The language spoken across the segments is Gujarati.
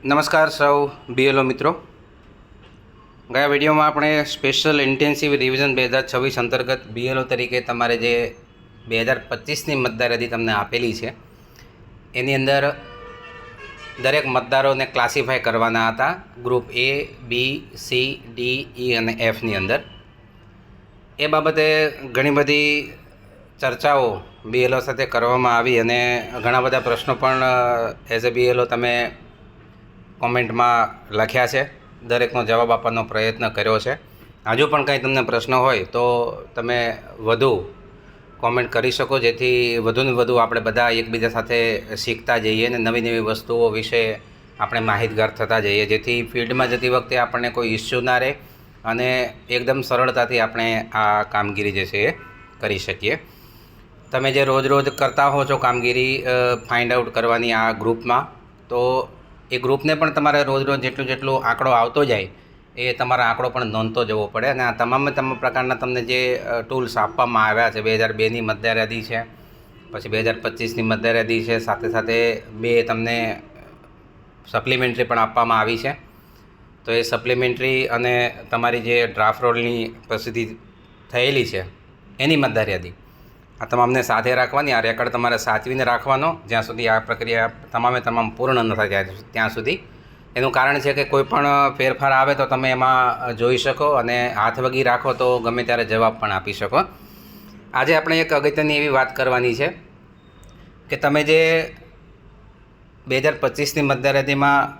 નમસ્કાર સૌ બીએલઓ મિત્રો. ગયા વિડીયોમાં આપણે સ્પેશિયલ ઇન્ટેન્સિવ રિવિઝન બે હજાર છવ્વીસ અંતર્ગત બીએલઓ તરીકે તમારે જે બે હજાર પચીસની મતદાર યાદી તમને આપેલી છે, એની અંદર દરેક મતદારોને ક્લાસિફાય કરવાના હતા group A B C D E અને એફની અંદર. એ બાબતે ઘણી બધી ચર્ચાઓ બીએલઓ સાથે કરવામાં આવી અને ઘણા બધા પ્રશ્નો પણ એઝ એ બીએલઓ તમે કોમેન્ટમાં લખ્યા છે. દરેકનો જવાબ આપવાનો પ્રયત્ન કર્યો છે. હજુ પણ કંઈ તમને પ્રશ્ન હોય તો તમે વધુ કોમેન્ટ કરી શકો, જેથી વધુને વધુ આપણે બધા એકબીજા સાથે શીખતા જઈએ અને નવી નવી વસ્તુઓ વિશે આપણે માહિતગાર થતા જઈએ. જેથી ફિલ્ડમાં જતી વખતે આપણને કોઈ ઇસ્યુ ના રહે અને એકદમ સરળતાથી આપણે આ કામગીરી જે છે એ કરી શકીએ. તમે જે રોજ રોજ કરતા હો છો કામગીરી ફાઇન્ડ આઉટ કરવાની આ ગ્રુપમાં, તો એ ગ્રુપને પણ તમારે રોજ રોજ જેટલું જેટલું આંકડો આવતો જાય, એ તમારા આંકડો પણ નોંધતો જવો પડે અને આ તમામે તમામ પ્રકારના તમને જે ટૂલ્સ આપવામાં આવ્યા છે, બે હજાર બેની મતદાર છે, પછી બે હજાર પચીસની મતદાર છે, સાથે સાથે બે તમને સપ્લિમેન્ટરી પણ આપવામાં આવી છે. તો એ સપ્લિમેન્ટરી અને તમારી જે ડ્રાફ્ટ રોલની પ્રસિદ્ધિ થયેલી છે, એની મતદાર યાદી આ તમામને સાથે રાખવાની, આ રેકોર્ડ તમારે સાચવીને રાખવાનો. જ્યાં સુધી આ પ્રક્રિયા તમામે તમામ પૂર્ણ ન થાય ત્યાં સુધી એનું કારણ છે કે કોઈ પણ ફેરફાર આવે તો તમે એમાં જોઈ શકો અને હાથ વગી રાખો તો ગમે ત્યારે જવાબ પણ આપી શકો. આજે આપણે એક અગત્યની એવી વાત કરવાની છે કે તમે જે બે હજાર પચીસની મતદાર યાદીમાં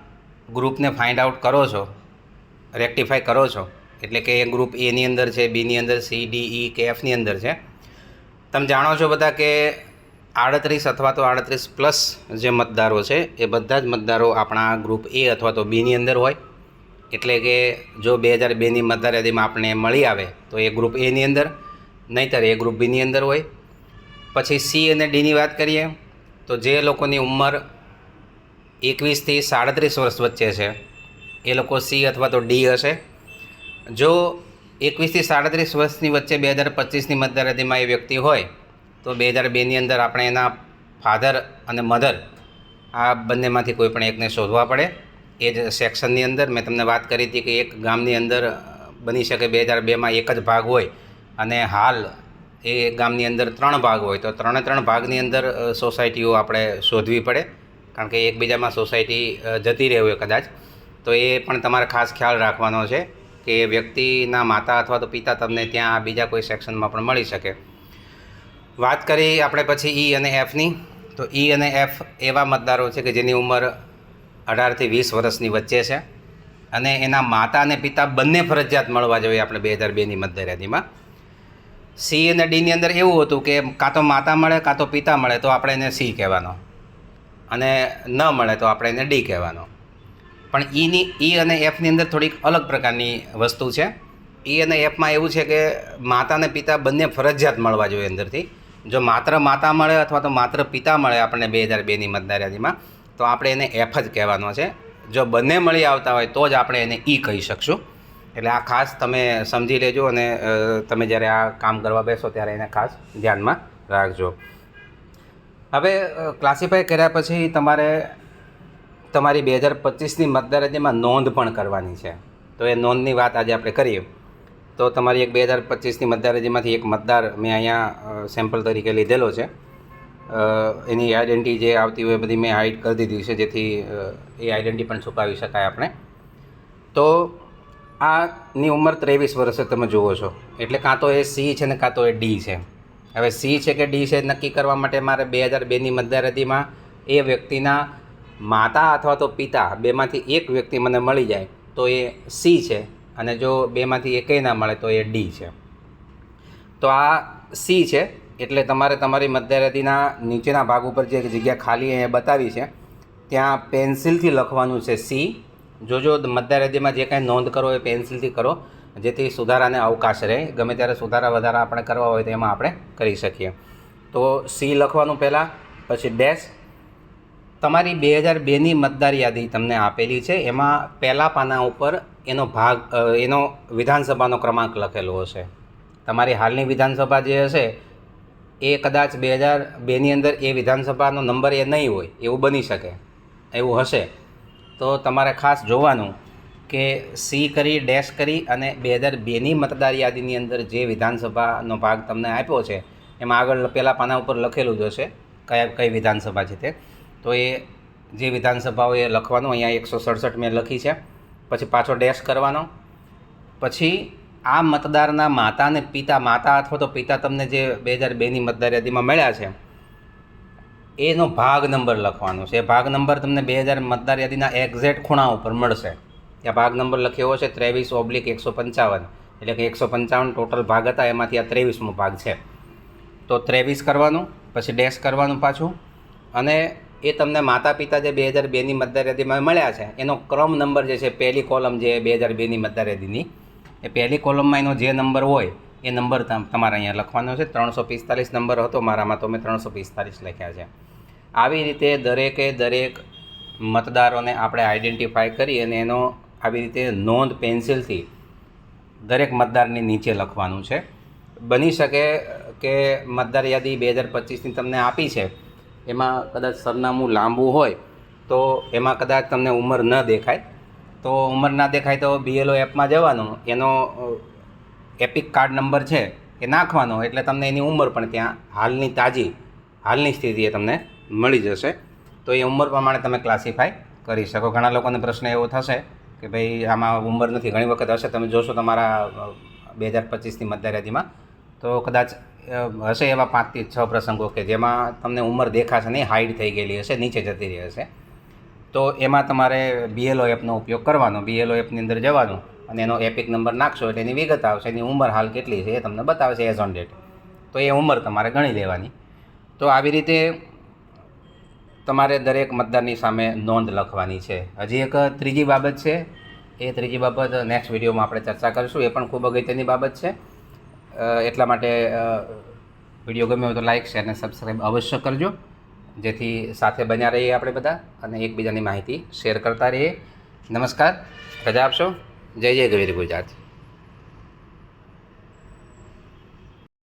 ગ્રુપને ફાઇન્ડ આઉટ કરો છો રેક્ટિફાય કરો છો, એટલે કે ગ્રુપ એની અંદર છે બીની અંદર સી ડી ઈ કે એફની અંદર છે તમે જાણો છો બધા કે આડત્રીસ અથવા તો આડત્રીસ પ્લસ જે મતદારો છે, એ બધા જ મતદારો આપણા ગ્રુપ એ અથવા તો બીની અંદર હોય. એટલે કે જો બે હજાર બેની મતદાર યાદીમાં આપણે મળી આવે, તો એ ગ્રુપ એની અંદર, નહીંતર એ ગ્રુપ બીની અંદર હોય. પછી સી અને ડીની વાત કરીએ, તો જે લોકોની ઉંમર એકવીસથી સાડત્રીસ વર્ષ વચ્ચે છે, એ લોકો સી અથવા તો ડી હશે. જો એકવીસથી સાડત્રીસ વર્ષની વચ્ચે બે હજાર પચીસની મતદાર એ વ્યક્તિ હોય, તો બે હજાર બેની અંદર આપણે એના ફાધર અને મધર આ બંનેમાંથી કોઈ પણ એકને શોધવા પડે. એ જ સેક્શનની અંદર મેં તમને વાત કરી હતી કે એક ગામની અંદર બની શકે બે હજાર બેમાં એક જ ભાગ હોય અને હાલ એ ગામની અંદર ત્રણ ભાગ હોય, તો ત્રણે ત્રણ ભાગની અંદર સોસાયટીઓ આપણે શોધવી પડે. કારણ કે એકબીજામાં સોસાયટી જતી રહેવું હોય કદાચ. તો એ પણ તમારે ખાસ ખ્યાલ રાખવાનો છે. કે વ્યક્તિના માતા અથવા તો પિતા તમને ત્યાં બીજા કોઈ સેક્શનમાં પણ મળી શકે. વાત કરી આપણે પછી ઈ અને એફની તો ઈ અને એફ એવા મતદારો છે કે જેની ઉંમર અઢારથી વીસ વર્ષની વચ્ચે છે. અને એના માતા અને પિતા બંને ફરજિયાત મળવા જોઈએ આપણે બે હજાર બેની મતદાર સી અને ડીની અંદર એવું હતું કે કાં તો માતા મળે, કાં તો પિતા મળે, તો આપણે એને સી કહેવાનો. અને ન મળે તો આપણે એને ડી કહેવાનો. પણ ઈની, ઈ અને એફની અંદર થોડીક અલગ પ્રકારની વસ્તુ છે. ઈ અને એફમાં એવું છે કે માતા અને પિતા બંને ફરજિયાત મળવા જોઈએ અંદરથી. જો માત્ર માતા મળે અથવા તો માત્ર પિતા મળે આપણને બે હજાર બેની મતદાર તો આપણે એને એફ જ કહેવાનો છે. જો બંને મળી આવતા હોય તો જ આપણે એને ઈ કહી શકશું. એટલે આ ખાસ તમે સમજી લેજો અને તમે જ્યારે આ કામ કરવા બેસો ત્યારે એને ખાસ ધ્યાનમાં રાખજો. હવે ક્લાસિફાય કર્યા પછી તમારે તમારી બે હજાર પચીસની મતદાર નોંધ પણ કરવાની છે. તો એ નોંધની વાત આજે આપણે કરીએ. તો તમારી એક બે હજાર પચીસની મતદાર એક મતદાર મેં અહીંયા સેમ્પલ તરીકે લીધેલો છે. એની આઈડેન્ટિટી જે આવતી હોય બધી મેં હાઇડ કરી દીધી છે, જેથી એ આઈડેન્ટિટી પણ છુપાવી શકાય આપણે. તો આની ઉંમર ત્રેવીસ વર્ષે તમે જુઓ છો. એટલે કાં તો એ સી છે ને કાં તો એ ડી છે. હવે સી છે કે ડી છે નક્કી કરવા માટે મારે બે હજાર બેની મતદાર એ વ્યક્તિના માતા અથવા તો પિતા બેમાંથી એક વ્યક્તિ મને મળી જાય, તો એ સી છે. અને જો બેમાંથી એકેય ના મળે, તો એ ડી છે. તો આ સી છે, એટલે તમારે તમારી મધ્યરેતીના નીચેના ભાગ ઉપર જે જગ્યા ખાલી અહીંયા બતાવી છે, ત્યાં પેન્સિલથી લખવાનું છે સી. જો જો મતદાર જે કાંઈ નોંધ કરો એ પેન્સિલથી કરો, જેથી સુધારાને અવકાશ રહે. ગમે ત્યારે સુધારા વધારા આપણે કરવા હોય તો એમાં આપણે કરી શકીએ. તો સી લખવાનું પહેલાં, પછી ડેશ તમારી બે હજાર બેની મતદાર યાદી તમને આપેલી છે. એમાં પહેલા પાના ઉપર એનો ભાગ એનો વિધાનસભાનો ક્રમાંક લખેલો હશે. તમારી હાલની વિધાનસભા જે હશે, એ કદાચ બે હજાર બેની અંદર એ વિધાનસભાનો નંબર એ નહીં હોય, એવું બની શકે, એવું હશે. તો તમારે ખાસ જોવાનું કે સી કરી, ડેશ કરી અને બે હજાર બેની મતદાર યાદીની અંદર જે વિધાનસભાનો ભાગ તમને આપ્યો છે, એમાં આગળ પહેલાં પાના ઉપર લખેલું જ હશે, કયા, કઈ વિધાનસભા છે તે. તો એ જે વિધાનસભાઓ એ લખવાનું, અહીંયા એકસો સડસઠ મેં લખી છે. પછી પાછો ડેશ કરવાનો. પછી આ મતદારના માતા અને પિતા, માતા અથવા તો પિતા તમને જે બે હજાર બેની મતદાર યાદીમાં મળ્યા છે, એનો ભાગ નંબર લખવાનો છે. એ ભાગ નંબર તમને બે હજાર મતદાર યાદીના એક્ઝેક્ટ ખૂણા ઉપર મળશે. ત્યાં ભાગ નંબર લખ્યો છે ત્રેવીસ ઓબ્લિક એકસો પંચાવન. એટલે કે એકસો પંચાવન ટોટલ ભાગ હતા, એમાંથી આ ત્રેવીસમો ભાગ છે. તો ત્રેવીસ કરવાનું, પછી ડેશ કરવાનું પાછું. અને એ તમને માતા પિતા જે બે હજાર બેની મતદાર યાદીમાં મળ્યા છે, એનો ક્રમ નંબર જે છે, પહેલી કોલમ જે બે હજાર બેની મતદારયાદીની, એ પહેલી કોલમમાં એનો જે નંબર હોય, એ નંબર તમ- તમારે અહીંયા લખવાનો છે. ત્રણસો પિસ્તાલીસ નંબર હતો મારામાં, તો મેં ત્રણસો પિસ્તાલીસ લખ્યા છે. આવી રીતે દરેકે દરેક મતદારોને આપણે આઈડેન્ટિફાય કરી અને એનો આવી રીતે નોંધ પેન્સિલથી દરેક મતદારની નીચે લખવાનું છે. બની શકે કે મતદાર યાદી બે હજાર પચીસની તમને આપી છે એમાં કદાચ સરનામું લાંબુ હોય, તો એમાં કદાચ તમને ઉંમર ન દેખાય. તો ઉંમર ના દેખાય તો બીએલઓ એપમાં જવાનું. એનો એપિક કાર્ડ નંબર છે એ નાખવાનો. એટલે તમને એની ઉંમર પણ ત્યાં હાલની તાજી, હાલની સ્થિતિ એ તમને મળી જશે. તો એ ઉંમર પ્રમાણે તમે ક્લાસિફાય કરી શકો. ઘણા લોકોને પ્રશ્ન એવો થશે કે ભાઈ, આમાં ઉંમર નથી. ઘણી વખત હશે. તમે જોશો તમારા બે હજાર પચીસની મતદાર તો કદાચ હશે એવા પાંચથી છ પ્રસંગો કે જેમાં તમને ઉંમર દેખાશે નહીં હાઈડ થઈ ગયેલી હશે, નીચે જતી રહી હશે. તો એમાં તમારે બીએલઓ એપનો ઉપયોગ કરવાનો બીએલઓ એપની અંદર જવાનું અને એનો એપિક નંબર નાખશો એટલે એની વિગત આવશે, એની ઉંમર હાલ કેટલી છે એ તમને બતાવશે એઝ ઓન ડેટ તો એ ઉંમર તમારે ગણી લેવાની. તો આવી રીતે તમારે દરેક મતદારની સામે નોંધ લખવાની છે. હજી એક ત્રીજી બાબત છે. એ ત્રીજી બાબત નેક્સ્ટ વિડીયોમાં આપણે ચર્ચા કરીશું. એ પણ ખૂબ અગત્યની બાબત છે. એટલા માટે વીડિયો ગમ્યો હોય તો લાઇક શેર અને સબસ્ક્રાઈબ અવશ્ય કરજો. જેથી સાથે બન્યા રહીએ આપણે બધા અને એકબીજાની માહિતી શેર કરતા રહીએ. નમસ્કાર. રજા આપશો? જય જય ગવીર ગુજરાત.